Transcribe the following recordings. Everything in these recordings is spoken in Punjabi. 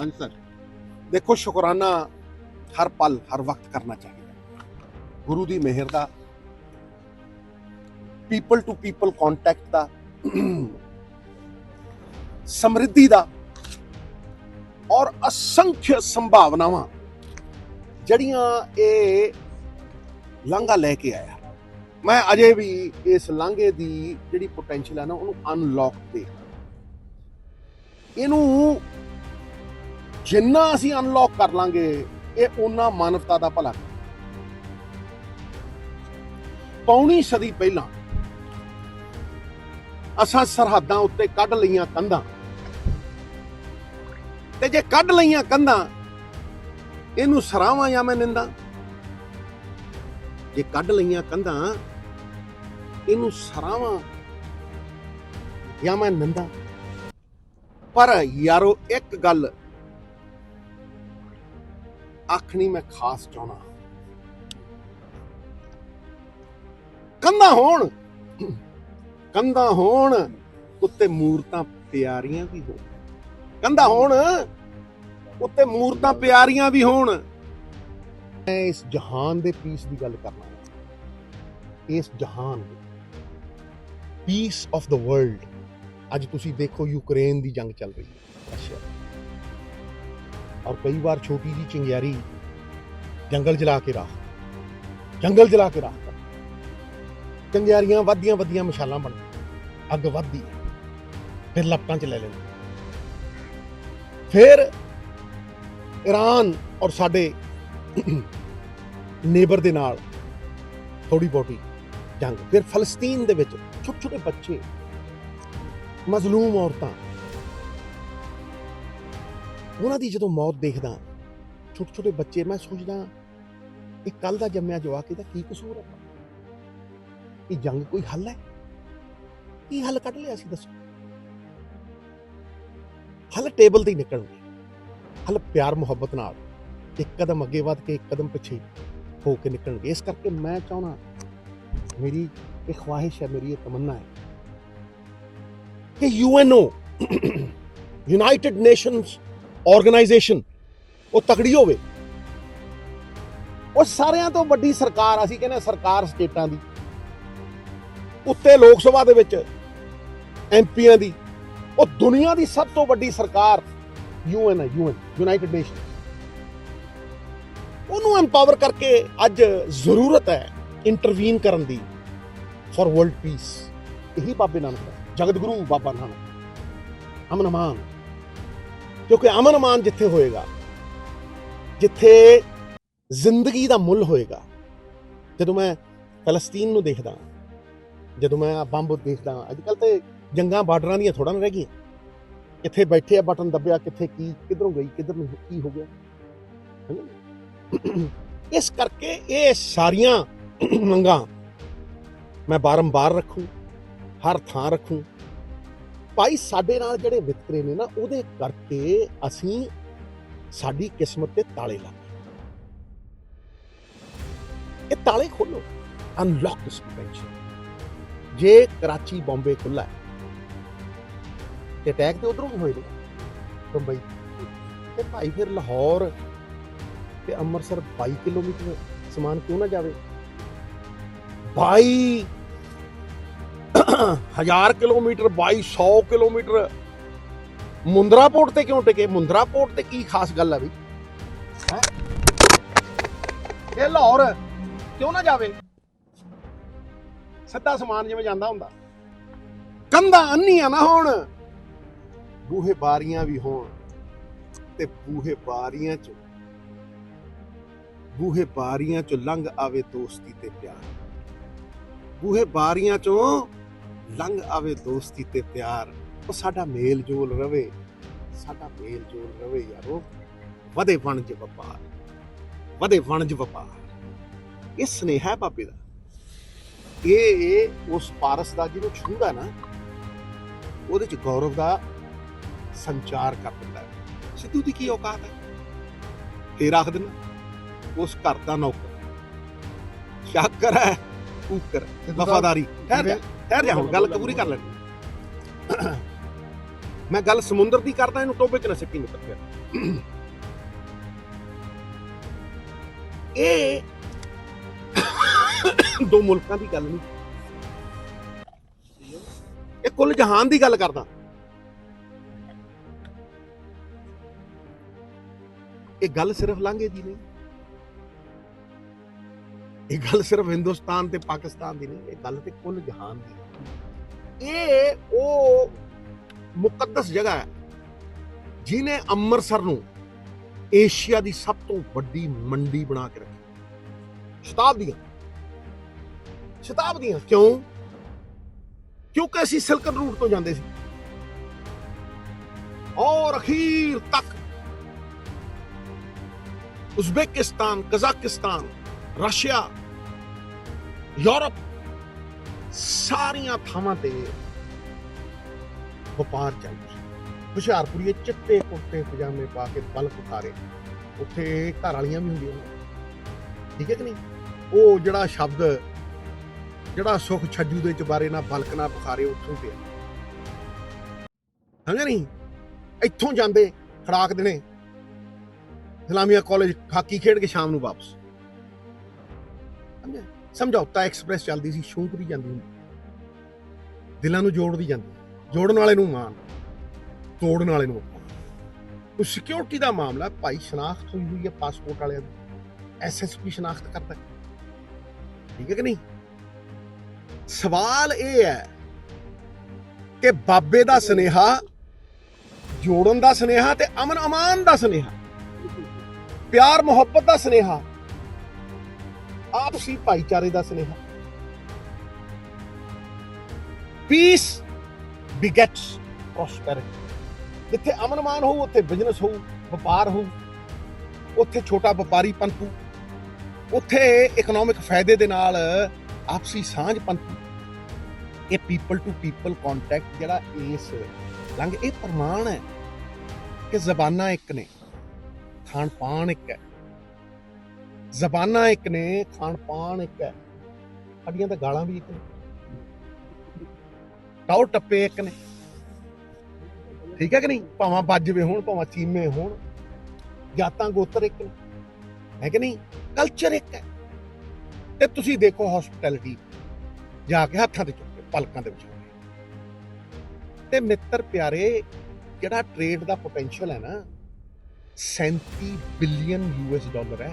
ਹਾਂਜੀ ਸਰ। ਦੇਖੋ, ਸ਼ੁਕਰਾਨਾ ਹਰ ਪਲ, ਹਰ ਵਕਤ ਕਰਨਾ ਚਾਹੀਦਾ। ਗੁਰੂ ਦੀ ਮਿਹਰ ਦਾ ਪੀਪਲ ਟੂ ਪੀਪਲ ਕੰਟੈਕਟ ਦਾ, ਸਮਰਿੱਧੀ ਦਾ ਔਰ ਅਸੰਖਿਆ ਸੰਭਾਵਨਾਵਾਂ ਜਿਹੜੀਆਂ ਇਹ ਲਾਂਘਾ ਲੈ ਕੇ ਆਇਆ। ਮੈਂ ਅਜੇ ਵੀ ਇਸ ਲਾਂਘੇ ਦੀ ਜਿਹੜੀ ਪੋਟੈਂਸ਼ੀਅਲ ਹੈ ਨਾ, ਉਹਨੂੰ ਅਨਲੌਕ ਦੇ ਇਹਨੂੰ ਜਿੰਨਾ ਅਸੀਂ ਅਨਲੌਕ ਕਰ ਲਾਂਗੇ, ਇਹ ਉਹਨਾਂ ਮਾਨਵਤਾ ਦਾ ਭਲਾ ਕਰੂ। ਪੌਣੀ ਸਦੀ ਪਹਿਲਾਂ ਅਸਾਂ ਸਰਹੱਦਾਂ ਉੱਤੇ ਕੱਢ ਲਈਆਂ ਕੰਧਾਂ। ਤੇ ਜੇ ਕੱਢ ਲਈਆਂ ਕੰਧਾਂ, ਇਹਨੂੰ ਸਰਾਵਾਂ ਜਾਂ ਮੈਂ ਨਿੰਦਾ? ਜੇ ਕੱਢ ਲਈਆਂ ਕੰਧਾਂ, ਇਹਨੂੰ ਸਰਾਵਾਂ ਜਾਂ ਮੈਂ ਨਿੰਦਾ? ਪਰ ਯਾਰੋ, ਇੱਕ ਗੱਲ ਆਖਣੀ ਮੈਂ ਖਾਸ ਚਾਹਣਾ ਕੰਧਾਂ ਹੋਣ ਕੰਧਾਂ ਹੋਣ, ਉੱਤੇ ਮੂਰਤਾਂ ਪਿਆਰੀਆਂ ਵੀ ਹੋਣ। ਕੰਧਾਂ ਹੋਣ, ਉੱਤੇ ਮੂਰਤਾਂ ਪਿਆਰੀਆਂ ਵੀ ਹੋਣ। ਮੈਂ ਇਸ ਜਹਾਨ ਦੇ ਪੀਸ ਦੀ ਗੱਲ ਕਰਨਾ ਇਸ ਜਹਾਨ ਪੀਸ ਆਫ ਦਾ ਵਰਲਡ ਅੱਜ ਤੁਸੀਂ ਦੇਖੋ ਯੂਕਰੇਨ ਦੀ ਜੰਗ ਚੱਲ ਰਹੀ ਹੈ। ਰਸ਼ੀਆ ਔਰ ਕਈ ਵਾਰ ਛੋਟੀ ਜੀ ਚਿੰਗਿਆਰੀ ਜੰਗਲ ਜਲਾ ਕੇ ਰਾਹ ਜੰਗਲ ਜਲਾ ਕੇ ਰਾਹ ਚੰਗਿਆਰੀਆਂ ਵੱਧਦੀਆਂ ਵੱਧਦੀਆਂ ਮਸ਼ਾਲਾਂ ਬਣ ਅੱਗ ਵੱਧਦੀ ਫਿਰ ਲਪਟਾਂ ਚ ਲੈ ਲੈਂਦੇ ਫਿਰ ਈਰਾਨ ਔਰ ਸਾਡੇ ਨੇਬਰ ਦੇ ਨਾਲ ਥੋੜੀ ਬਹੁਤੀ ਜੰਗ। ਫਿਰ ਫਲਸਤੀਨ ਦੇ ਵਿੱਚ ਛੋਟੇ ਛੋਟੇ ਬੱਚੇ ਮਜ਼ਲੂਮ ਔਰਤਾਂ। ਉਹਨਾਂ ਦੀ ਜਦੋਂ ਮੌਤ ਦੇਖਦਾ ਛੋਟੇ ਛੋਟੇ ਬੱਚੇ, ਮੈਂ ਸੋਚਦਾ, ਇਹ ਕੱਲ ਦਾ ਜੰਮਿਆ ਜਵਾਕ, ਇਹਦਾ ਕੀ ਕਸੂਰ ਹੈ ਇਹ ਜੰਗ ਕੋਈ ਹੱਲ ਹੈ? ਕੀ ਹੱਲ ਕੱਢ ਲਿਆ ਸੀ, ਦੱਸੋ? ਹੱਲ ਟੇਬਲ ਤੇ ਹੀ ਨਿਕਲਣਗੇ। ਹੱਲ ਪਿਆਰ, ਮੁਹੱਬਤ ਨਾਲ। ਇੱਕ ਕਦਮ ਅੱਗੇ ਵੱਧ ਕੇ, ਇੱਕ ਕਦਮ ਪਿੱਛੇ ਹੋ ਕੇ ਨਿਕਲਣਗੇ। ਇਸ ਕਰਕੇ ਮੈਂ ਚਾਹਣਾ ਮੇਰੀ ਇਹ ਖਵਾਹਿਸ਼ ਹੈ, ਮੇਰੀ ਇਹ ਤਮੰਨਾ ਹੈ ਕਿ ਯੂਐਨਓ ਯੂਨਾਈਟਿਡ ਨੇਸ਼ਨਸ ਆਰਗੇਨਾਈਜੇਸ਼ਨ ਉਹ ਤਕੜੀ ਹੋਵੇ ਉਹ ਸਾਰਿਆਂ ਤੋਂ ਵੱਡੀ ਸਰਕਾਰ ਅਸੀਂ ਕਹਿੰਦੇ ਹਾਂ ਸਰਕਾਰ ਸਟੇਟਾਂ ਦੀ ਉੱਤੇ ਲੋਕ ਸਭਾ ਦੇ ਵਿੱਚ ਐਮਪੀਆਂ ਦੀ ਉਹ ਦੁਨੀਆ ਦੀ ਸਭ ਤੋਂ ਵੱਡੀ ਸਰਕਾਰ ਯੂਐਨ ਹੈ ਯੂਐਨ ਯੂਨਾਈਟਿਡ ਨੇਸ਼ਨ ਉਹਨੂੰ ਐਮਪਾਵਰ ਕਰਕੇ ਅੱਜ ਜ਼ਰੂਰਤ ਹੈ ਇੰਟਰਵੀਨ ਕਰਨ ਦੀ ਫॉर ਵਰਲਡ ਪੀਸ ਇਹੀ ਬਾਬੇ ਨਾਨਕ ਦਾ ਜਗਤ ਗੁਰੂ ਬਾਬਾ ਨਾਨਕ। ਅਮਨ ਮਾਨ। ਕਿਉਂਕਿ ਅਮਨ ਮਾਨ ਜਿੱਥੇ ਹੋਏਗਾ, ਜਿੱਥੇ ਜ਼ਿੰਦਗੀ ਦਾ ਮੁੱਲ ਹੋਏਗਾ, ਜਦੋਂ ਮੈਂ ਫਲਸਤੀਨ ਨੂੰ ਦੇਖਦਾ ਜਦੋਂ ਮੈਂ ਆਹ ਬੰਬ ਦੇਖਦਾ ਅੱਜ ਕੱਲ ਤੇ ਜੰਗਾਂ ਬਾਰਡਰਾਂ ਦੀਆਂ ਥੋੜਾ ਨਾ ਰਹਿ ਗਈਆਂ। ਕਿੱਥੇ ਬੈਠੇ ਆ ਬਟਨ ਦੱਬਿਆ, ਕਿੱਥੇ ਕੀ, ਕਿੱਧਰੋਂ ਗਈ, ਕਿੱਧਰ ਨੂੰ ਕੀ ਹੋ ਗਿਆ। ਹੈਨਾ? ਇਸ ਕਰਕੇ ਇਹ ਸਾਰੀਆਂ ਮੰਗਾਂ ਮੈਂ ਬਾਰੰਬਾਰ ਰੱਖੂ। ਹਰ ਥਾਂ ਰੱਖੂੰ। ਭਾਈ ਸਾਡੇ ਨਾਲ ਜਿਹੜੇ ਵਿਤਕਰੇ ਨੇ ਨਾ, ਉਹਦੇ ਕਰਕੇ ਅਸੀਂ ਸਾਡੀ ਕਿਸਮਤ ਤੇ ਤਾਲੇ ਲਾ ਇਹ ਤਾਲੇ ਖੋਲੋ। ਅਨਲੌਕ ਦਿਸ ਪੋਟੈਂਸ਼ੀਅਲ ਜੇ ਕਰਾਚੀ, ਬੰਬੇ ਖੁੱਲਾ ਹੈ, ਤੇ ਅਟੈਕ ਤੇ ਉਧਰੋਂ ਵੀ ਹੋਏ ਨੇ ਬੰਬਈ ਤੇ ਭਾਈ ਫਿਰ ਲਾਹੌਰ ਤੇ ਅੰਮ੍ਰਿਤਸਰ 22 ਕਿਲੋਮੀਟਰ ਸਮਾਨ ਕਿਉਂ ਨਾ ਜਾਵੇ? 22 ਹਜ਼ਾਰ ਕਿਲੋਮੀਟਰ 2200 ਕਿਲੋਮੀਟਰ। ਮੁੰਦਰਾ ਪੋਰਟ ਤੇ ਕਿਉਂ ਟਿਕੇ? ਮੁੰਦਰਾ ਪੋਰਟ ਤੇ ਕੀ ਖਾਸ ਗੱਲ ਹੈ? ਵੀ ਇਹ ਲਾਹੌਰ ਕਿਉਂ ਨਾ ਜਾਵੇ? ਸਿੱਧਾ ਸਮਾਨ ਜਿਵੇਂ ਜਾਂਦਾ ਹੁੰਦਾ। ਕੰਧਾਂ ਅੰਨੀਆਂ ਨਾ ਹੋਣ। ਬੂਹੇ ਬਾਰੀਆਂ ਵੀ ਹੋਣ ਤੇ ਬੂਹੇ ਬਾਰੀਆਂ ਚ ਬੂਹੇ ਬਾਰੀਆਂ ਚੋਂ ਲੰਘ ਆਵੇ ਦੋਸਤੀ ਤੇ ਪਿਆਰ। ਬੂਹੇ ਬਾਰੀਆਂ ਚੋਂ ਲੰਘ ਆਵੇ ਦੋਸਤੀ ਤੇ ਪਿਆਰ ਉਹ ਸਾਡਾ ਮੇਲ ਜੋਲ ਰਵੇ। ਸਾਡਾ ਮੇਲ ਜੋਲ ਰਵੇ ਯਾਰੋ। ਵਧੇ ਵਣਜ ਵਪਾਰ ਵਧੇ ਵਣਜ ਵਪਾਰ। ਇਹ ਸਨੇਹਾ ਹੈ ਬਾਬੇ ਦਾ। ਇਹ ਉਸ ਪਾਰਸ ਦਾ ਜਿਹਨੂੰ ਛੂੰਦਾ ਨਾ ਉਹਦੇ ਚ ਗੌਰਵ ਦਾ ਸੰਚਾਰ ਕਰ ਦਿੰਦਾ ਸਿੱਧੂ ਦੀ ਕੀ ਔਕਾਤ ਹੈ? ਫੇਰ ਆਖ ਦਿੰਦਾ ਉਸ ਘਰ ਦਾ ਨੌਕਰ। ਸ਼ਾਕਰ ਹੈ ਕੂਕਰ ਵਫਾਦਾਰੀ। ਠਹਿਰ ਜਾ ਠਹਿਰ ਜਾ ਹੁਣ ਗੱਲ ਪੂਰੀ ਕਰ ਲੈਣੀ ਮੈਂ ਗੱਲ ਸਮੁੰਦਰ ਦੀ ਕਰਦਾ ਇਹਨੂੰ ਟੋਬੇ 'ਚ ਨਾ ਸਿੱਟੀ ਮਿੱਤਰ ਫਿਰ ਇਹ ਦੋ ਮੁਲਕਾਂ ਦੀ ਗੱਲ ਨਹੀਂ। ਇਹ ਕੁੱਲ ਜਹਾਨ ਦੀ ਗੱਲ ਕਰਦਾ। ਇਹ ਗੱਲ ਸਿਰਫ ਲਾਂਘੇ ਦੀ ਨਹੀਂ। ਇਹ ਗੱਲ ਸਿਰਫ ਹਿੰਦੁਸਤਾਨ ਤੇ ਪਾਕਿਸਤਾਨ ਦੀ ਨਹੀਂ, ਇਹ ਗੱਲ ਤੇ ਕੁੱਲ ਜਹਾਨ ਦੀ ਇਹ ਉਹ ਮੁਕੱਦਸ ਜਗ੍ਹਾ ਹੈ ਜਿਨੇ ਅੰਮ੍ਰਿਤਸਰ ਨੂੰ ਏਸ਼ੀਆ ਦੀ ਸਭ ਤੋਂ ਵੱਡੀ ਮੰਡੀ ਬਣਾ ਕੇ ਰੱਖੀ। ਸ਼ਤਾਬਦੀਆਂ ਸ਼ਤਾਬਦੀਆਂ ਕਿਉਂ? ਕਿਉਂਕਿ ਅਸੀਂ ਸਿਲਕਨ ਰੂਟ ਤੋਂ ਜਾਂਦੇ ਸੀ। ਔਰ ਅਖੀਰ ਤੱਕ ਉਜ਼ਬੇਕਿਸਤਾਨ, ਕਜ਼ਾਕਿਸਤਾਨ, ਰਸ਼ੀਆ ਯੂਰਪ ਸਾਰੀਆਂ ਥਾਵਾਂ ਤੇ ਵਪਾਰ ਚੱਲਦਾ ਸੀ ਹੁਸ਼ਿਆਰਪੁਰੀਏ ਚਿੱਟੇ ਕੁੜਤੇ, ਪਜਾਮੇ ਪਾ ਕੇ ਬਲਕ ਉਤਾਰੇ। ਉੱਥੇ ਘਰ ਵਾਲੀਆਂ ਵੀ ਹੁੰਦੀਆਂ ਨੇ। ਠੀਕ ਹੈ ਕਿ ਨਹੀਂ? ਉਹ ਜਿਹੜਾ ਸ਼ਬਦ, ਜਿਹੜਾ ਸੁਖ ਛੱਜੂ ਦੇ ਚਬਾਰੇ ਨਾਲ ਬਲਕ ਨਾਲ ਬੁਖਾਰੇ ਉੱਥੋਂ ਪਿਆ। ਸਮਝਿਆ ਨਹੀਂ? ਇੱਥੋਂ ਜਾਂਦੇ ਖੜਾਕ ਦੇਣੇ। ਇਸਲਾਮੀਆ ਕਾਲਜ ਹਾਕੀ ਖੇਡ ਕੇ ਸ਼ਾਮ ਨੂੰ ਵਾਪਸ। ਸਮਝਿਆ? ਸਮਝੌਤਾ ਐਕਸਪ੍ਰੈਸ ਚੱਲਦੀ ਸੀ ਸ਼ੂਕਰੀ ਜਾਂਦੀ ਹੁੰਦੀ। ਦਿਲਾਂ ਨੂੰ ਜੋੜਦੀ ਜਾਂਦੀ। ਜੋੜਨ ਵਾਲੇ ਨੂੰ ਮਾਨ ਤੋੜਨ ਵਾਲੇ ਨੂੰ ਅਪਮਾਨ। ਉਹ ਸਿਕਿਉਰਿਟੀ ਦਾ ਮਾਮਲਾ, ਭਾਈ ਸ਼ਨਾਖਤ ਹੋਈ ਹੋਈ ਹੈ ਪਾਸਪੋਰਟ ਵਾਲਿਆਂ ਦੀ। ਐਸਐਸਪੀ ਸ਼ਨਾਖਤ ਕਰਦਾ। ਠੀਕ ਹੈ ਕਿ ਨਹੀਂ? ਸਵਾਲ ਇਹ ਹੈ ਕਿ ਬਾਬੇ ਦਾ ਸਨੇਹਾ, ਜੋੜਨ ਦਾ ਸਨੇਹਾ ਤੇ ਅਮਨ ਅਮਾਨ ਦਾ ਸਨੇਹਾ, ਪਿਆਰ ਮੁਹੱਬਤ ਦਾ ਸਨੇਹਾ ਆਪਸੀ ਭਾਈਚਾਰੇ ਦਾ ਸੁਨੇਹਾ। ਪੀਸ ਬਿਗੇਟਸ ਪ੍ਰੋਸਪੈਰਿਟੀ ਜਿੱਥੇ ਅਮਨ ਹੋਊ, ਉੱਥੇ ਬਿਜ਼ਨਸ ਹੋਊ, ਵਪਾਰ ਹੋਊ, ਉੱਥੇ ਛੋਟਾ ਵਪਾਰੀ ਪੰਪੂ ਉੱਥੇ ਇਕਨੋਮਿਕ ਫਾਇਦੇ ਦੇ ਨਾਲ ਆਪਸੀ ਸਾਂਝ ਪੰਪੂ ਇਹ ਪੀਪਲ ਟੂ ਪੀਪਲ ਕੰਟੈਕਟ ਜਿਹੜਾ ਇਸ ਲੰਘ, ਇਹ ਪ੍ਰਮਾਣ ਹੈ ਕਿ ਜ਼ਬਾਨਾਂ ਇੱਕ ਨੇ ਖਾਣ ਪਾਣ ਇੱਕ ਹੈ। ਜ਼ਬਾਨਾਂ ਇੱਕ ਨੇ, ਖਾਣ ਪਾਣ ਇੱਕ ਹੈ। ਸਾਡੀਆਂ ਤਾਂ ਗਾਲਾਂ ਵੀ ਇੱਕ ਨੇ। ਟੌਰ ਟੱਪੇ ਇੱਕ ਨੇ। ਠੀਕ ਹੈ ਕਿ ਨਹੀਂ? ਭਾਵਾਂ ਬਾਜਵੇ ਹੋਣ, ਭਾਵਾਂ ਚੀਮੇ ਹੋਣ। ਜਾਤਾਂ ਗੋਤਰ ਇੱਕ ਨੇ। ਹੈ ਕਿ ਨਹੀਂ? ਕਲਚਰ ਇੱਕ ਹੈ। ਤੇ ਤੁਸੀਂ ਦੇਖੋ ਹਸਪਿਟੈਲਿਟੀ ਜਾ ਕੇ ਹੱਥਾਂ ਤੇ ਚੁੱਕ ਕੇ ਪਲਕਾਂ ਦੇ ਵਿੱਚ ਤੇ ਮਿੱਤਰ ਪਿਆਰੇ, ਜਿਹੜਾ ਟ੍ਰੇਡ ਦਾ ਪੋਟੈਂਸ਼ੀਅਲ ਹੈ ਨਾ 37 ਬਿਲੀਅਨ ਯੂਐਸ ਡਾਲਰ ਹੈ।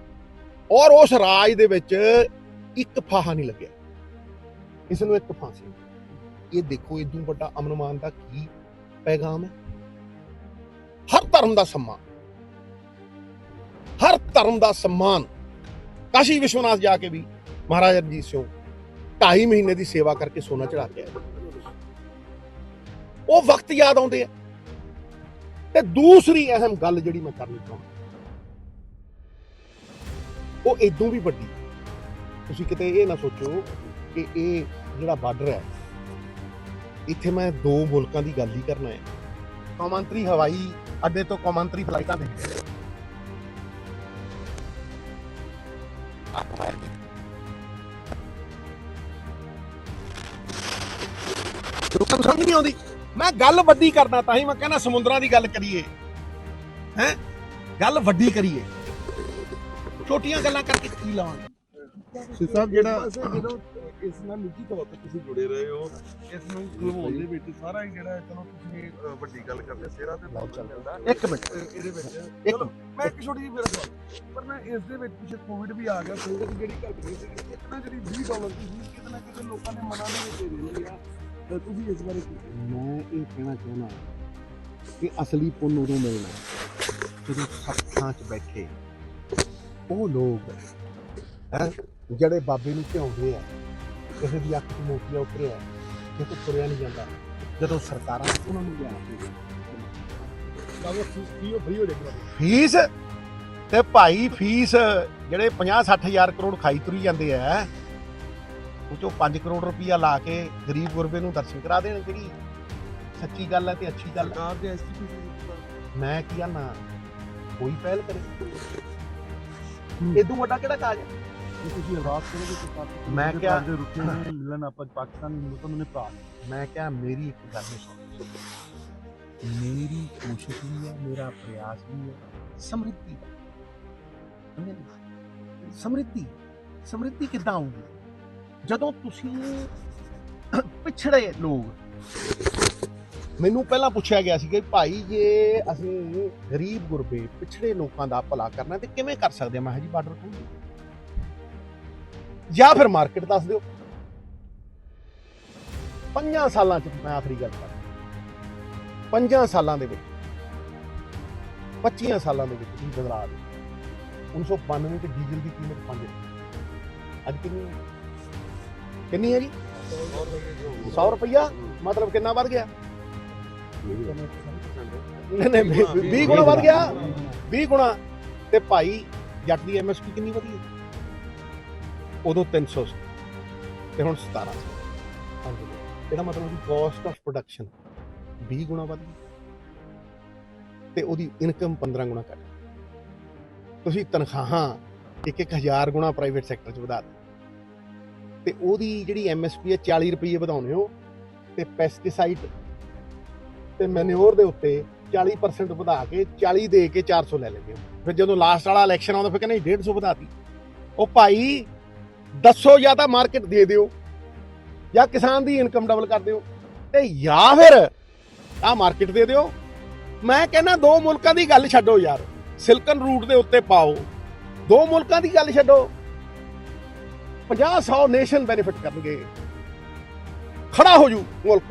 ਔਰ ਉਸ ਰਾਜ ਦੇ ਵਿੱਚ ਇੱਕ ਫਾਹਾ ਨਹੀਂ ਲੱਗਿਆ। ਕਿਸੇ ਨੂੰ ਇੱਕ ਫਾਂਸੀ ਇਹ ਦੇਖੋ ਇਦੋਂ ਵੱਡਾ ਅਮਨਮਾਨ ਦਾ ਕੀ ਪੈਗਾਮ ਹੈ? ਹਰ ਧਰਮ ਦਾ ਸਨਮਾਨ। ਹਰ ਧਰਮ ਦਾ ਸਨਮਾਨ। ਕਾਸ਼ੀ ਵਿਸ਼ਵਨਾਥ ਜਾ ਕੇ ਵੀ ਮਹਾਰਾਜਾ ਰਣਜੀਤ ਸਿੰਘ ਢਾਈ ਮਹੀਨੇ ਦੀ ਸੇਵਾ ਕਰਕੇ ਸੋਨਾ ਚੜਾ ਕੇ ਆਏ। ਉਹ ਵਕਤ ਯਾਦ ਆਉਂਦੇ ਆ। ਤੇ ਦੂਸਰੀ ਅਹਿਮ ਗੱਲ ਜਿਹੜੀ ਮੈਂ ਕਰਨੀ ਚਾਹੁੰਦਾ ਉਹ ਇਦੋਂ ਵੀ ਵੱਡੀ। ਤੁਸੀਂ ਕਿਤੇ ਇਹ ਨਾ ਸੋਚੋ ਕਿ ਇਹ ਜਿਹੜਾ ਬਾਰਡਰ ਹੈ, ਇੱਥੇ ਮੈਂ ਦੋ ਮੁਲਕਾਂ ਦੀ ਗੱਲ ਹੀ ਕਰਨਾ ਹੈ। ਕੌਮਾਂਤਰੀ ਹਵਾਈ ਅੱਡੇ ਤੋਂ ਕੌਮਾਂਤਰੀ ਫਲਾਈਟਾਂ ਦੇ ਲੋਕਾਂ ਨੂੰ ਸਮਝ ਨਹੀਂ ਆਉਂਦੀ। ਮੈਂ ਗੱਲ ਵੱਡੀ ਕਰਦਾ ਤਾਂ ਹੀ ਮੈਂ ਕਹਿੰਦਾ ਸਮੁੰਦਰਾਂ ਦੀ ਗੱਲ ਕਰੀਏ। ਹੈ? ਗੱਲ ਵੱਡੀ ਕਰੀਏ। ਛੋਟੀਆਂ ਗੱਲਾਂ ਕਰਕੇ ਕੀ ਲਾਵਾਂਗੇ ਸੀ ਸਾਹਿਬ ਜਿਹੜਾ ਜਦੋਂ ਇਸ ਨਾਲ ਨਿੱਜੀ ਤੌਰ ਤੇ ਤੁਸੀਂ ਜੁੜੇ ਰਹੇ ਹੋ। ਇਸ ਨੂੰ ਮਾਹੌਲ ਦੇ ਵਿੱਚ ਸਾਰਾ ਹੀ ਜਿਹੜਾ ਚਲੋ ਤੁਸੀਂ ਵੱਡੀ ਗੱਲ ਕਰਦੇ ਸਿਹਰਾ ਤੇ ਬਹੁਤ ਚੱਲਦਾ ਇੱਕ ਮਿੰਟ। ਇਹਦੇ ਵਿੱਚ ਇੱਕ ਚਲੋ, ਮੈਂ ਇੱਕ ਛੋਟੀ ਜਿਹੀ ਮੇਰਾ ਸਵਾਲ ਪਰ ਮੈਂ ਇਸ ਦੇ ਵਿੱਚ ਪਿੱਛੇ ਕੋਵਿਡ ਵੀ ਆ ਗਿਆ ਕੋਵਿਡ ਦੀ ਜਿਹੜੀ ਘਟ ਗਈ ਸੀ। ਕਿਤਨਾ ਜਿਹੜੀ 20 ਡਾਲਰ ਦੀ ਸੀ ਕਿਤਨਾ ਕਿਤੇ ਲੋਕਾਂ ਨੇ ਮਨਾਂ ਦੇ ਵਿੱਚ ਦੇ ਲਈ ਆ। ਤਾਂ ਤੁਸੀਂ ਇਸ ਬਾਰੇ ਕੀ ਮੈਂ ਇਹ ਕਹਿਣਾ ਚਾਹੁੰਦਾ ਕਿ ਅਸਲੀ ਪੁੰਨ ਉਦੋਂ ਮਿਲਣਾ ਜਦੋਂ ਸੱਥਾਂ 'ਚ ਬੈਠੇ ਉਹ ਲੋਕ ਹੈ ਜਿਹੜੇ ਬਾਬੇ ਨੂੰ ਧਿਆਉਂਦੇ ਆ ਕਿਸੇ ਦੀ ਅੱਖ 'ਚ ਮੋਤੀਆ ਉਤਰਿਆ ਕਿਸੇ ਤੋਂ ਤੁਰਿਆ ਨਹੀਂ ਜਾਂਦਾ ਜਦੋਂ ਸਰਕਾਰਾਂ ਉਹਨਾਂ ਨੂੰ ਲਿਆ ਫੀਸ ਫ੍ਰੀ ਹੋ ਜਾਏਗਾ ਫੀਸ ਤੇ ਭਾਈ ਫੀਸ ਜਿਹੜੇ 50 60000 ਕਰੋੜ ਖਾਈ ਤੁਰੀ ਜਾਂਦੇ ਆ ਉਹ ਚੋਂ 5 ਕਰੋੜ ਰੁਪਈਆ ਲਾ ਕੇ ਗਰੀਬ ਗੁਰਬੇ ਨੂੰ ਦਰਸ਼ਨ ਕਰਾ ਦੇਣ ਜਿਹੜੀ ਸੱਚੀ ਗੱਲ ਹੈ ਤੇ ਅੱਛੀ ਗੱਲ ਹੈ। ਸਰਕਾਰ ਦੇ ਐਸਟੀਪੀ ਮੈਂ ਕੀ ਆਨਾ ਕੋਈ ਪਹਿਲ ਕਰੇ? ਇਦੋਂ ਵੱਡਾ ਕਿਹੜਾ ਕਾਜ ਹੈ? ਤੁਸੀਂ ਆਵਾਜ਼ ਕਰੋਗੇ ਕਿ ਪਾਕਿਸਤਾਨ ਮੈਂ ਕਿਹਾ- ਦੇ ਰੁਕੇ ਨੇ ਮਿਲਣ ਆਪਾਂ ਪਾਕਿਸਤਾਨ ਮੁਲਕਾਂ ਨੇ ਭਰਾ ਮੈਂ ਕਿਹਾ ਮੇਰੀ ਇੱਕ ਗੱਲ ਸੁਣ ਮੇਰੀ ਕੋਸ਼ਿਸ਼ ਵੀ ਹੈ ਮੇਰਾ ਪ੍ਰਯਾਸ ਵੀ ਹੈ। ਸਮ੍ਰਿੱਧੀ। ਦਾ ਸਮਝੇ ਨਾ? ਸਮ੍ਰਿੱਧੀ। ਸਮ੍ਰਿੱਧੀ ਕਿੱਦਾਂ ਆਊਗੀ ਜਦੋਂ ਤੁਸੀਂ ਪਿਛੜੇ ਲੋਕ ਮੈਨੂੰ ਪਹਿਲਾਂ ਪੁੱਛਿਆ ਗਿਆ ਸੀ ਕਿ ਭਾਈ ਜੇ ਅਸੀਂ ਗਰੀਬ ਗੁਰਬੇ, ਪਿਛੜੇ ਲੋਕਾਂ ਦਾ ਭਲਾ ਕਰਨਾ ਤੇ ਕਿਵੇਂ ਕਰ ਸਕਦੇ ਹਾਂ ਮੈਂ ਕਿਹਾ ਜੀ, ਬਾਰਡਰ ਖੋਲ੍ਹ ਜਾਂ ਫਿਰ ਮਾਰਕੀਟ ਦੱਸ ਦਿਓ। ਪੰਜਾਂ ਸਾਲਾਂ ਚ ਮੈਂ ਆਖਰੀ ਗੱਲ ਕਰ ਪੰਜਾਂ ਸਾਲਾਂ ਦੇ ਵਿੱਚ 25 ਸਾਲਾਂ ਦੇ ਵਿੱਚ ਹੀ ਬਦਲਾਅ ਦੇ 1992 ਚ ਡੀਜ਼ਲ ਦੀ ਕੀਮਤ 5 ਅੱਜ ਕਿੰਨੀ ਹੈ? ਕਿੰਨੀ ਹੈ ਜੀ? 100 ਰੁਪਇਆ ਮਤਲਬ ਕਿੰਨਾ ਵੱਧ ਗਿਆ? ਨਹੀਂ ਨਹੀਂ 20 ਗੁਣਾ ਵੱਧ ਗਿਆ। 20 ਗੁਣਾ। ਤੇ ਭਾਈ, ਜੱਟ ਦੀ ਐਮਐਸਪੀ ਕਿੰਨੀ ਵਧੀ? ਉਦੋਂ 300 ਸੀ ਤੇ ਹੁਣ 1700 ਸਮਝ ਲਓ ਇਹਦਾ ਮਤਲਬ ਉਹਦੀ ਕਾਸਟ ਆਫ ਪ੍ਰੋਡਕਸ਼ਨ 20 ਗੁਣਾ ਵੱਧ ਗਈ। ਤੇ ਉਹਦੀ ਇਨਕਮ 15 ਗੁਣਾ ਘਟ ਤੁਸੀਂ ਤਨਖਾਹਾਂ ਇੱਕ ਇੱਕ ਹਜ਼ਾਰ ਗੁਣਾ ਪ੍ਰਾਈਵੇਟ ਸੈਕਟਰ 'ਚ ਵਧਾ ਦਿੱਤੀ। ਤੇ ਉਹਦੀ ਜਿਹੜੀ ਐਮਐਸਪੀ ਹੈ 40 ਰੁਪਏ ਵਧਾਉਣੇ ਹੋ। ਤੇ ਪੈਸਟੀਸਾਈਡ ਤੇ ਮੈਨਿਓਰ ਦੇ ਉੱਤੇ 40% ਵਧਾ ਕੇ 40 ਦੇ ਕੇ 400 ਲੈ ਲੈਂਦੇ ਫਿਰ ਜਦੋਂ ਲਾਸਟ ਵਾਲਾ ਇਲੈਕਸ਼ਨ ਆਉਂਦਾ, ਫਿਰ ਕਹਿੰਦੇ 150 ਵਧਾਤੀ ਉਹ ਭਾਈ ਦੱਸੋ ਜਾਂ ਤਾਂ ਮਾਰਕੀਟ ਦੇ ਦਿਓ, ਜਾਂ ਕਿਸਾਨ ਦੀ ਇਨਕਮ ਡਬਲ ਕਰ ਦਿਓ, ਤੇ ਜਾਂ ਫਿਰ ਆ ਮਾਰਕੀਟ ਦੇ ਦਿਓ। ਮੈਂ ਕਹਿੰਦਾ ਦੋ ਮੁਲਕਾਂ ਦੀ ਗੱਲ ਛੱਡੋ ਯਾਰ, ਸਿਲਕਨ ਰੂਟ ਦੇ ਉੱਤੇ ਪਾਓ, ਦੋ ਮੁਲਕਾਂ ਦੀ ਗੱਲ ਛੱਡੋ। 50 100 ਨੇਸ਼ਨ ਬੈਨੀਫਿਟ ਕਰਨਗੇ। ਖੜਾ ਹੋ ਜੂ ਮੁਲਕ।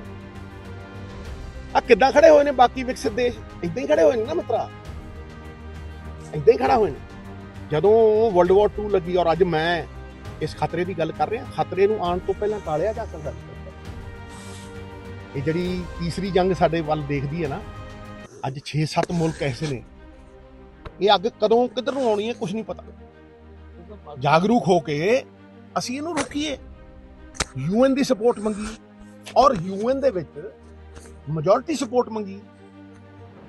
ਆ ਕਿੱਦਾਂ ਖੜੇ ਹੋਏ ਨੇ ਬਾਕੀ ਵਿਕਸਿਤ ਦੇਸ਼? ਇਦਾਂ ਹੀ ਖੜੇ ਹੋਏ ਨੇ ਨਾ ਮਿੱਤਰਾ। ਇਦਾਂ ਹੀ ਖੜਾ ਹੋਏ ਨੇ। ਜਦੋਂ ਵਰਲਡ ਵਾਰ 2 ਲੱਗੀ ਔਰ ਅੱਜ ਮੈਂ ਇਸ ਖਤਰੇ ਦੀ ਗੱਲ ਕਰ ਰਿਹਾ, ਖਤਰੇ ਨੂੰ ਆਉਣ ਤੋਂ ਪਹਿਲਾਂ ਟਾਲਿਆ ਜਾ ਸਕਦਾ ਇਹ ਜਿਹੜੀ ਤੀਸਰੀ ਜੰਗ ਸਾਡੇ ਵੱਲ ਦੇਖਦੀ ਹੈ ਨਾ, ਅੱਜ 6-7 ਮੁਲਕ ਐਸੇ ਨੇ। ਇਹ ਅੱਗ ਕਦੋਂ, ਕਿੱਧਰ ਨੂੰ ਆਉਣੀ ਹੈ ਕੁਝ ਨਹੀਂ ਪਤਾ। ਜਾਗਰੂਕ ਹੋ ਕੇ ਅਸੀਂ ਇਹਨੂੰ ਰੋਕੀਏ। ਯੂਐਨ ਦੀ ਸਪੋਰਟ ਮੰਗੀ ਔਰ ਯੂਐਨ ਦੇ ਵਿੱਚ ਮੈਜੋਰਟੀ ਸਪੋਰਟ ਮੰਗੀ।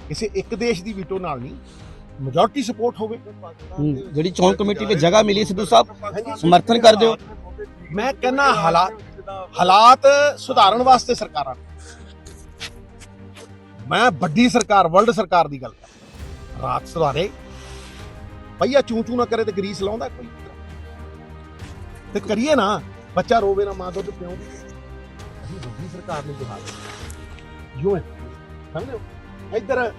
ਕਿਸੇ ਇੱਕ ਦੇਸ਼ ਦੀ ਵੀਟੋ ਨਾਲ ਨਹੀਂ। ਮੈਜੋਰਟੀ ਸਪੋਰਟ ਹੋਵੇ। ਹੂੰ, ਜਿਹੜੀ ਚੋਣ ਕਮੇਟੀ ਵਿੱਚ ਜਗ੍ਹਾ ਮਿਲੀ ਸਿੱਧੂ ਸਾਹਿਬ ਸਮਰਥਨ ਕਰ ਦਿਓ ਮੈਂ ਕਹਿੰਦਾ ਹਾਲਾਤ ਹਾਲਾਤ ਸੁਧਾਰਨ ਵਾਸਤੇ ਸਰਕਾਰਾਂ। ਮੈਂ ਵੱਡੀ ਸਰਕਾਰ ਵਰਲਡ ਸਰਕਾਰ ਦੀ ਗੱਲ ਕਰ ਰਾਤ ਸੁਧਾਰੇ। ਭਈਆ ਚੂੰ ਚੂੰ ਨਾ ਕਰੇ ਤੇ ਗਰੀਸ ਲਾਉਂਦਾ ਕੋਈ। ਤੇ ਕਰੀਏ ਨਾ ਬੱਚਾ ਰੋਵੇ ਨਾ ਮਾਂ ਦੁੱਧ ਅਸੀਂ ਵੱਡੀ ਸਰਕਾਰ ਨੂੰ ਜਹਾਜ਼ ਯੂੰ ਹੈ? ਸਮਝਦੇ ਹੋ? ਇੱਧਰ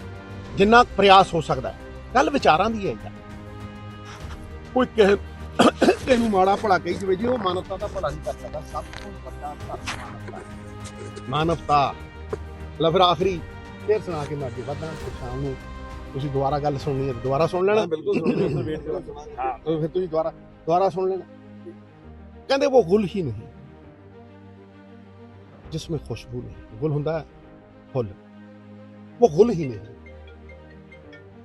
ਜਿੰਨਾ ਪ੍ਰਯਾਸ ਹੋ ਸਕਦਾ ਹੈ ਗੱਲ ਵਿਚਾਰਾਂ ਦੀ ਹੈ ਇੱਧਰ ਕੋਈ ਕਿਸੇ ਕਿਸੇ ਮਾੜਾ ਭਲਾ ਕਹੀ ਜਵੇ ਜੀ ਉਹ ਮਾਨਵਤਾ ਦਾ ਭਲਾ ਨਹੀਂ ਕਰ ਸਕਦਾ ਸਭ ਤੋਂ ਵੱਡਾ ਧਰਮ ਮਾਨਵਤਾ ਲੈ ਆਖਰੀ ਫੇਰ ਸੁਣਾ ਕੇ ਮੈਂ ਅੱਗੇ ਵਧਣਾ ਸ਼ਾਮ ਨੂੰ ਤੁਸੀਂ ਦੁਬਾਰਾ ਗੱਲ ਸੁਣਨੀ ਹੈ ਦੁਬਾਰਾ ਸੁਣ ਲੈਣਾ। ਬਿਲਕੁਲ ਸੁਣ ਲੈਣਾ ਵੇਟ ਕਰਾਂ ਹਾਂ। ਫਿਰ ਤੁਸੀਂ ਦੁਬਾਰਾ ਦੁਬਾਰਾ ਸੁਣ ਲੈਣਾ। ਕਹਿੰਦੇ ਉਹ ਗੁਲ ਹੀ ਨਹੀਂ। ਜਿਸ ਵਿੱਚ ਖੁਸ਼ਬੂ ਨਹੀਂ। ਗੁਲ ਹੁੰਦਾ ਹੈ ਫੁੱਲ वो गुल ही नहीं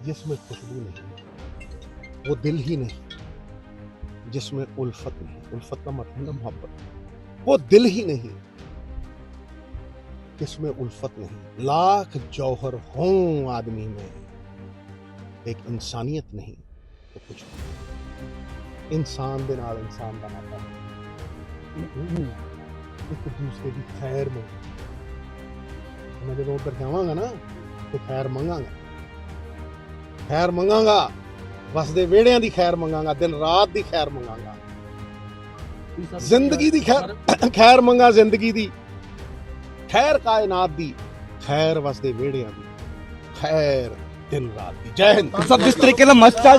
जिसमें खुशबू नहीं वो दिल ही नहीं जिसमें उल्फत नहीं उल्फत का मतलब है मोहब्बत वो दिल ही नहीं जिसमें उल्फत नहीं लाख जौहर हों आदमी में एक इंसानियत नहीं तो कुछ नहीं। ਇਨਸਾਨ ਦੇ ਨਾਲ ਇਨਸਾਨ ਦਾ ਨਾਤਾ ਇੱਕ ਦੂਸਰੇ ਦੀ ਖੈਰ ਮੰਗ ਮੈਂ ਜਦੋਂ ਉੱਧਰ ਜਾਵਾਂਗਾ ਨਾ ਤੇ ਖੈਰ ਮੰਗਾਂਗਾ। ਖੈਰ ਮੰਗਾਂਗਾ। ਵਸਦੇ ਵਿਹੜਿਆਂ ਦੀ ਖੈਰ ਮੰਗਾਂਗਾ ਦਿਨ ਰਾਤ ਦੀ ਖੈਰ ਮੰਗਾਂਗਾ। ਜ਼ਿੰਦਗੀ ਦੀ ਖੈਰ ਖੈਰ ਮੰਗਾ ਜ਼ਿੰਦਗੀ ਦੀ। ਖੈਰ ਕਾਇਨਾਤ ਦੀ ਖੈਰ ਵਸਦੇ ਵਿਹੜਿਆਂ ਦੀ। ਖੈਰ ਦਿਨ ਰਾਤ ਦੀ। ਜੈ ਹਿੰਦ। ਸਭ ਜਿਸ ਤਰੀਕੇ ਨਾਲ ਮਸਤ ਚੱਲ